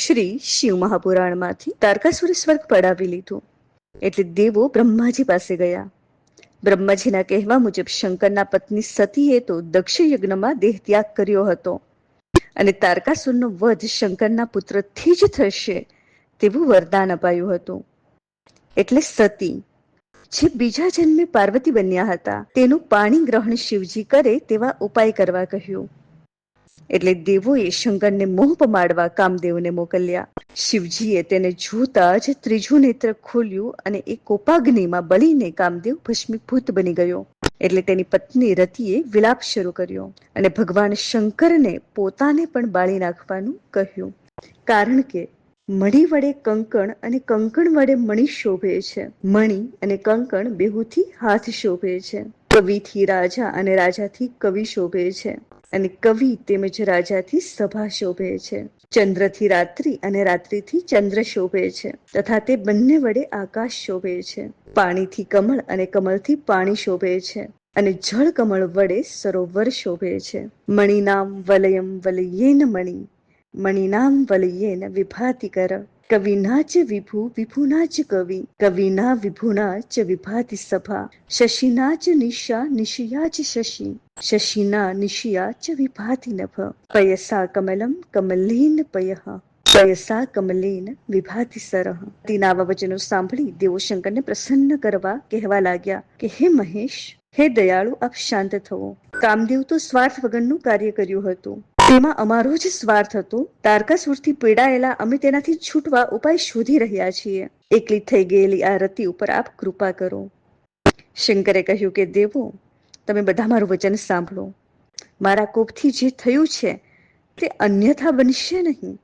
શ્રી શિવ મહાપુરાણમાંથી તારકાસુરે સ્વર્ગ પડાવી લીધું. એટલે દેવો બ્રહ્માજી પાસે ગયા. બ્રહ્માજીના કહેવા મુજબ શંકરના પત્ની સતીએ તો દક્ષ યજ્ઞમાં દેહ ત્યાગ કર્યો હતો. અને તારકાસુરનો વધ શંકરના પુત્રથી જ થશે તેવું વરદાન અપાયું હતું. એટલે સતી, જે બીજા જન્મે પાર્વતી બન્યા હતા, તેનું પાણી ગ્રહણ શિવજી કરે તેવા ઉપાય કરવા કહ્યું. એટલે દેવોએ શંકરને મોહ પમાડવા કામદેવને મોકલ્યા. શિવજીએ તેને જોતા જ ત્રીજું નેત્ર ખોલ્યું અને એ કોપાગ્નિમાં બળીને કામદેવ ભસ્મીભૂત બની ગયો. એટલે તેની પત્ની રતિએ વિલાપ શરૂ કર્યો અને ભગવાન શંકરને પોતાને પણ બાળી નાખવાનું કહ્યું. કારણ કે મણી વડે કંકણ અને કંકણ વડે મણી શોભે છે. મણી અને કંકણ બેહુથી હાથ શોભે છે. કવિથી રાજા અને રાજાથી કવિ શોભે છે. અને કવિ તેમજ રાજાથી સભા શોભે છે. ચંદ્રથી રાત્રિ અને રાત્રિથી ચંદ્ર શોભે છે. તથા તે બંને વડે આકાશ શોભે છે. પાણીથી કમળ અને કમળથી પાણી શોભે છે. અને જળ કમળ વડે સરોવર શોભે છે. મણિનામ વલયમ વલયેન મણિ. મણિનામ વલયેન વિભાતિ કર કવિના ચ વિભુ વિભુના ચ કવિ કવિના વિભુના ચ વિભાતિ સભા શશિના ચ નિશા નિશિયા ચ શશિ શશિના નિશિયા ચ વિભાતિ નભ પયસા કમલમ કમલેન પયહ પયસા કમલેન વિભાતિ સરહ તેના આવા વચનો સાંભળી દેવો શંકરને પ્રસન્ન કરવા કહેવા લાગ્યા કે હે મહેશ હે દયાળુ આપ શાંત થવો કામદેવ તો સ્વાર્થ વગરનું કાર્ય કર્યું હતું તેમાં અમારો જ સ્વાર્થ હતો. તારકાસુરથી પીડાયેલા અમે તેનાથી છૂટવા ઉપાય શોધી રહ્યા છીએ. એકલી થઈ ગયેલી આ રતિ ઉપર આપ કૃપા કરો. શંકરે કહ્યું કે, દેવો, તમે બધા મારું વચન સાંભળો. મારા કોપથી જે થયું છે, તે અન્યથા બનશે નહીં.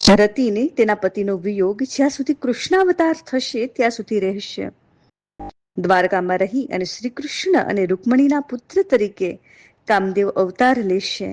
રતિને તેના પતિનો વિયોગ જ્યાં સુધી કૃષ્ણાવતાર થશે, ત્યાં સુધી રહેશે. દ્વારકામાં રહી અને શ્રી કૃષ્ણ અને રૂકમણીના પુત્ર તરીકે કામદેવ અવતાર લેશે.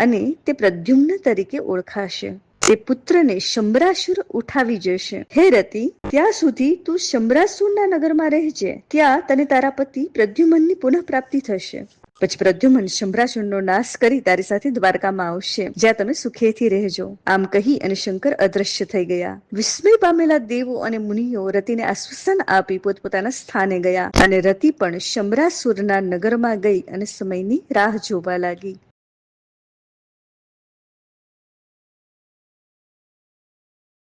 અને તે પ્રદ્યુમ્ન તરીકે ઓળખાશે. તે પુત્રને શંબરાસુર ઉઠાવી જશે. હે રતિ, ત્યાં સુધી તું શંબરાસુરના નગરમાં રહેજે. ત્યાં તને તારા પતિ પ્રદ્યુમનની પુનઃ પ્રાપ્તિ થશે. પછી પ્રદ્યુમન શંભરાસુરનો નાશ કરી તારી સાથે દ્વારકામાં આવશે, જ્યાં તમે સુખેથી રહેજો. આમ કહી અને શંકર અદ્રશ્ય થઈ ગયા. વિસ્મય પામેલા દેવો અને મુનિઓ રતિને આશ્વાસન આપી પોતપોતાના સ્થાને ગયા. અને રતિ પણ શંભરાસુરના નગરમાં ગઈ અને સમયની રાહ જોવા લાગી.